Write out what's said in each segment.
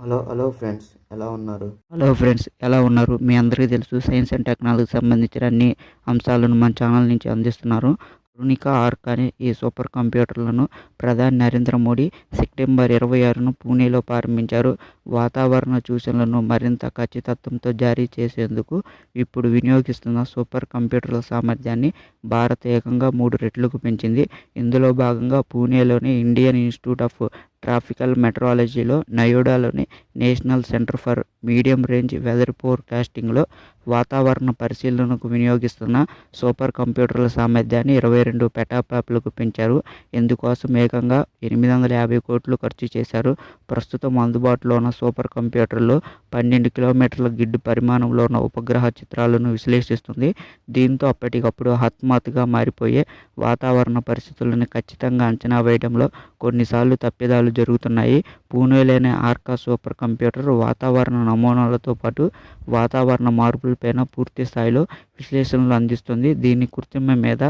Hello hello friends ఎలా ఉన్నారు? Hello friends ఎలా ఉన్నారు? మీ అందరికీ తెలుసు సైన్స్ అండ్ టెక్నాలజీకి సంబంధించిన అన్ని అంశాలను మన ఛానల్ నుంచి అందిస్తున్నారు. రునికా ఆర్క్ అనే ఈ సూపర్ కంప్యూటర్లను ప్రధాని నరేంద్ర మోడీ సెప్టెంబర్ ఇరవై ఆరును పూణేలో ప్రారంభించారు. వాతావరణ సూచనలను మరింత ఖచ్చితత్వంతో జారీ చేసేందుకు ఇప్పుడు వినియోగిస్తున్న సూపర్ కంప్యూటర్ల సామర్థ్యాన్ని భారత్ ఏకంగా మూడు రెట్లకు పెంచింది. ఇందులో భాగంగా పూణేలోని ఇండియన్ ఇన్స్టిట్యూట్ ఆఫ్ ట్రాఫికల్ మెట్రాలజీలో నయోడాలోని national centre for medium range weather ఫోర్కాస్టింగ్లో వాతావరణ పరిశీలనకు వినియోగిస్తున్న సూపర్ కంప్యూటర్ల సామర్థ్యాన్ని ఇరవై రెండు పెటాపాప్లకు పెంచారు. ఇందుకోసం ఏకంగా ఎనిమిది వందల యాభై కోట్లు ఖర్చు చేశారు. ప్రస్తుతం అందుబాటులో ఉన్న సూపర్ కంప్యూటర్లు పన్నెండు కిలోమీటర్ల గిడ్డు పరిమాణంలో ఉన్న ఉపగ్రహ చిత్రాలను విశ్లేషిస్తుంది. దీంతో అప్పటికప్పుడు అకస్మాత్తుగా మారిపోయే వాతావరణ పరిస్థితులను ఖచ్చితంగా అంచనా వేయడంలో కొన్నిసార్లు తప్పిదాలు జరుగుతున్నాయి. పూణేలోని ఆర్కా సూపర్ కంప్యూటర్ వాతావరణ నమూనాలతో పాటు వాతావరణ మార్పులపైన పూర్తి స్థాయిలో విశ్లేషణలు అందిస్తుంది. దీన్ని కృత్రిమ మీద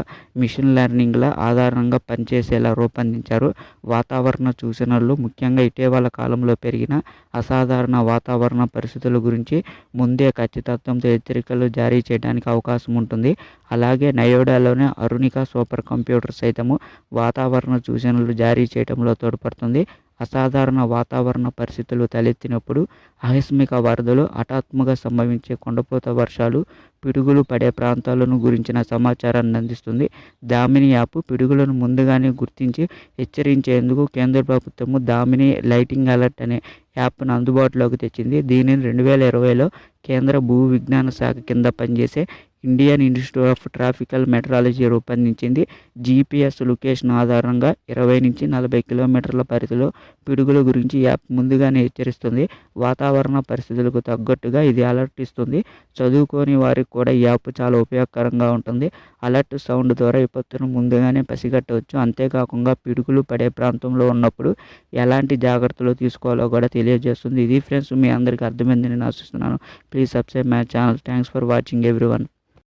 మిషన్ లెర్నింగ్ల ఆధారంగా పనిచేసేలా రూపొందించారు. వాతావరణ సూచనలు ముఖ్యంగా ఇటీవల కాలంలో పెరిగిన అసాధారణ వాతావరణ పరిస్థితుల గురించి ముందే ఖచ్చితత్వంతో హెచ్చరికలు జారీ చేయడానికి అవకాశం ఉంటుంది. అలాగే నయోడాలోని అరుణిక సూపర్ కంప్యూటర్ సైతము వాతావరణ సూచనలు జారీ చేయడంలో తోడ్పడుతుంది. అసాధారణ వాతావరణ పరిస్థితులు తలెత్తినప్పుడు ఆకస్మిక వరదలు హఠాత్మగా సంభవించే కొండపోత వర్షాలు పిడుగులు పడే ప్రాంతాలను గురించిన సమాచారాన్ని అందిస్తుంది. దామిని యాప్ పిడుగులను ముందుగానే గుర్తించి హెచ్చరించేందుకు కేంద్ర ప్రభుత్వము దామిని లైటింగ్ అలర్ట్ అనే యాప్ను అందుబాటులోకి తెచ్చింది. దీనిని రెండు వేల ఇరవైలో కేంద్ర భూ విజ్ఞాన శాఖ కింద పనిచేసే Indian institute of tropical meteorology రూపొందించింది. జీపీఎస్ లొకేషన్ ఆధారంగా ఇరవై నుంచి నలభై కిలోమీటర్ల పరిధిలో పిడుగుల గురించి యాప్ ముందుగానే హెచ్చరిస్తుంది. వాతావరణ పరిస్థితులకు తగ్గట్టుగా ఇది అలర్ట్ ఇస్తుంది. చదువుకోని వారికి కూడా ఈ యాప్ చాలా ఉపయోగకరంగా ఉంటుంది. అలర్ట్ సౌండ్ ద్వారా విపత్తును ముందుగానే పసిగట్టవచ్చు. అంతేకాకుండా పిడుగులు పడే ప్రాంతంలో ఉన్నప్పుడు ఎలాంటి జాగ్రత్తలు తీసుకోవాలో కూడా తెలియజేస్తుంది. ఇది ఫ్రెండ్స్ మీ అందరికీ అర్థమైందని నేను ఆశిస్తున్నాను. Please subscribe my channel. Thanks for watching every